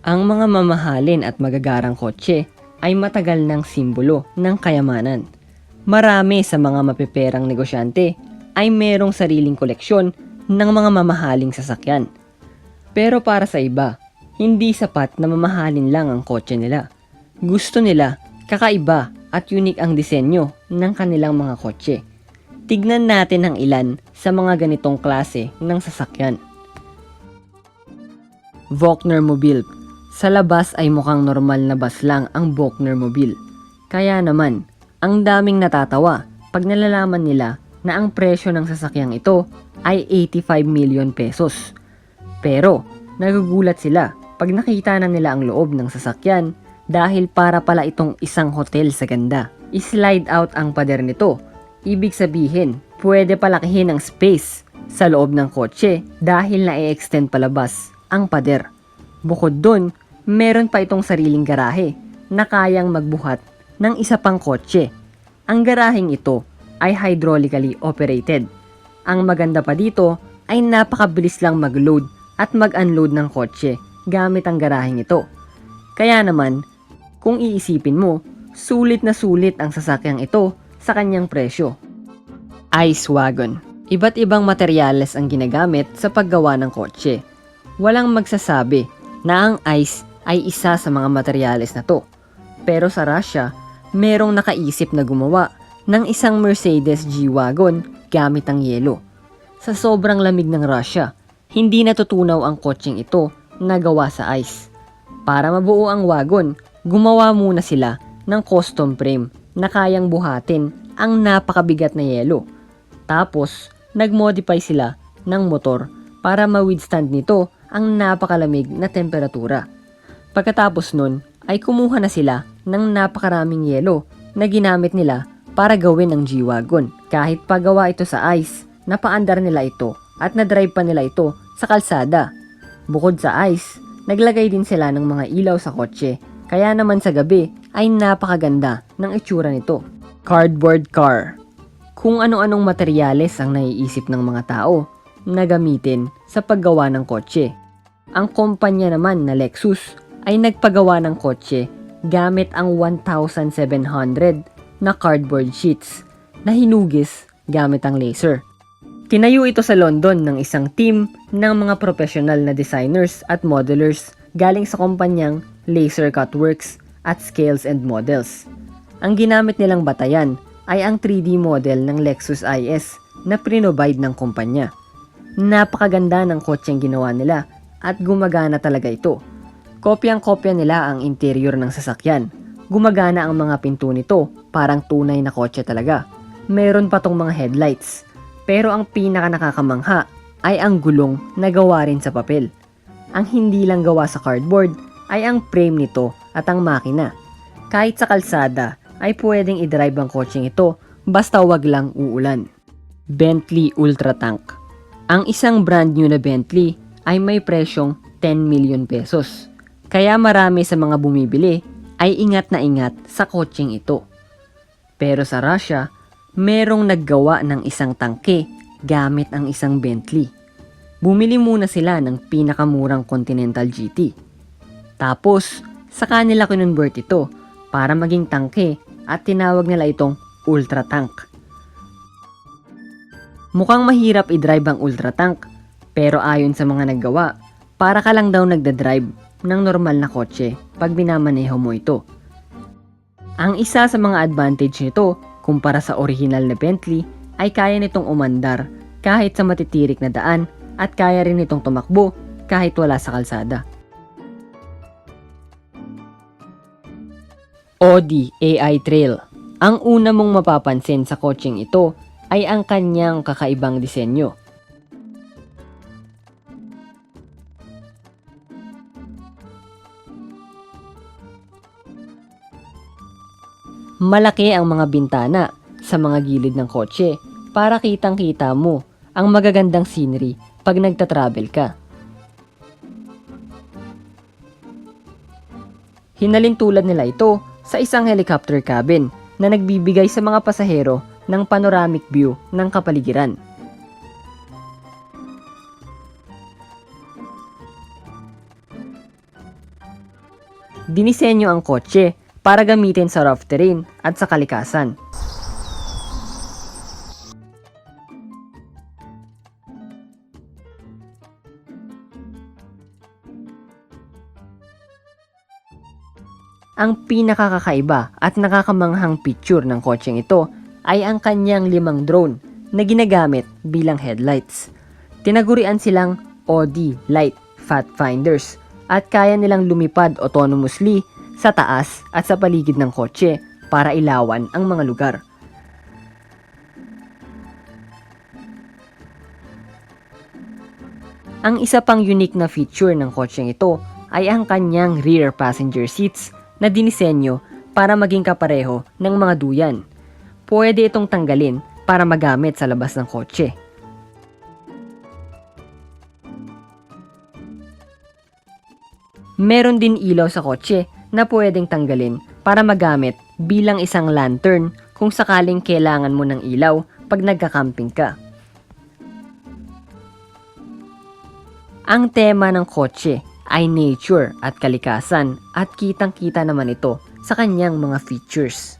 Ang mga mamahalin at magagarang kotse ay matagal ng simbolo ng kayamanan. Marami sa mga mapeperang negosyante ay merong sariling koleksyon ng mga mamahaling sasakyan. Pero para sa iba, hindi sapat na mamahalin lang ang kotse nila. Gusto nila kakaiba at unique ang disenyo ng kanilang mga kotse. Tignan natin ang ilan sa mga ganitong klase ng sasakyan. Vokner Mobile Sa labas ay mukhang normal na bus lang ang Vokner Mobile. Kaya naman, ang daming natatawa pag nalalaman nila na ang presyo ng sasakyang ito ay 85 million pesos. Pero, nagugulat sila pag nakita na nila ang loob ng sasakyan dahil para pala itong isang hotel sa ganda. I-slide out ang pader nito. Ibig sabihin, pwede palakihin ang space sa loob ng kotse dahil na-extend palabas ang pader. Bukod dun, meron pa itong sariling garahe na kayang magbuhat ng isa pang kotse. Ang garaheng ito ay hydraulically operated. Ang maganda pa dito ay napakabilis lang mag-load at mag-unload ng kotse gamit ang garaheng ito. Kaya naman, kung iisipin mo, sulit na sulit ang sasakyang ito sa kanyang presyo. Ice Wagon Iba't ibang materyales ang ginagamit sa paggawa ng kotse. Walang magsasabi na ang ice ay isa sa mga materyales na to. Pero sa Russia, merong nakaisip na gumawa ng isang Mercedes G-Wagon gamit ang yelo. Sa sobrang lamig ng Russia, hindi natutunaw ang kotseng ito na gawa sa ice. Para mabuo ang wagon, gumawa muna sila ng custom frame na kayang buhatin ang napakabigat na yelo. Tapos, nag-modify sila ng motor para ma-withstand nito ang napakalamig na temperatura. Pagkatapos nun, ay kumuha na sila ng napakaraming yelo na ginamit nila para gawin ang G-Wagon. Kahit pagawa ito sa ice, napaandar nila ito at na-drive pa nila ito sa kalsada. Bukod sa ice, naglagay din sila ng mga ilaw sa kotse. Kaya naman sa gabi ay napakaganda ng itsura nito. Cardboard car. Kung ano-anong materyales ang naiisip ng mga tao na gamitin sa paggawa ng kotse. Ang kumpanya naman na Lexus ay nagpagawa ng kotse gamit ang 1,700 na cardboard sheets na hinugis gamit ang laser. Tinayo ito sa London ng isang team ng mga professional na designers at modelers galing sa kumpanyang Laser Cut Works at Scales and Models. Ang ginamit nilang batayan ay ang 3D model ng Lexus IS na prinovide ng kumpanya. Napakaganda ng kotseng ginawa nila at gumagana talaga ito. Kopyang-kopya nila ang interior ng sasakyan. Gumagana ang mga pinto nito, parang tunay na kotse talaga. Meron pa tong mga headlights. Pero ang pinaka nakakamangha ay ang gulong na gawa rin sa papel. Ang hindi lang gawa sa cardboard ay ang frame nito at ang makina. Kahit sa kalsada ay pwedeng i-drive ang kotseng ito basta wag lang uulan. Bentley Ultra Tank Ang isang brand new na Bentley ay may presyong 10 million pesos. Kaya marami sa mga bumibili ay ingat na ingat sa kotseng ito. Pero sa Russia, merong naggawa ng isang tangke gamit ang isang Bentley. Bumili muna sila ng pinakamurang Continental GT. Tapos, sa kanila kinonvert ito para maging tangke at tinawag nila itong Ultra Tank. Mukhang mahirap i-drive ang Ultra Tank, pero ayon sa mga naggawa, para ka lang daw nagda-drive ng normal na kotse pag binamaneho mo ito. Ang isa sa mga advantage nito kumpara sa original na Bentley ay kaya nitong umandar kahit sa matitirik na daan at kaya rin nitong tumakbo kahit wala sa kalsada. Audi AI Trail Ang una mong mapapansin sa kotseng ito ay ang kanyang kakaibang disenyo. Malaki ang mga bintana sa mga gilid ng kotse para kitang-kita mo ang magagandang scenery pag nagta-travel ka. Hinalin tulad nila ito sa isang helicopter cabin na nagbibigay sa mga pasahero ng panoramic view ng kapaligiran. dinisenyo ang kotse para gamitin sa rough terrain at sa kalikasan. Ang pinakakakaiba at nakakamanghang picture ng kotseng ito ay ang kanyang limang drone na ginagamit bilang headlights. Tinagurian silang OD Light Pathfinders at kaya nilang lumipad autonomously sa taas at sa paligid ng kotse para ilawan ang mga lugar. Ang isa pang unique na feature ng kotseng ito ay ang kanyang rear passenger seats na dinisenyo para maging kapareho ng mga duyan. Pwede itong tanggalin para magamit sa labas ng kotse. Meron din ilaw sa kotse na pwedeng tanggalin para magamit bilang isang lantern kung sakaling kailangan mo ng ilaw pag nagka-camping ka. Ang tema ng kotse ay nature at kalikasan at kitang-kita naman ito sa kanyang mga features.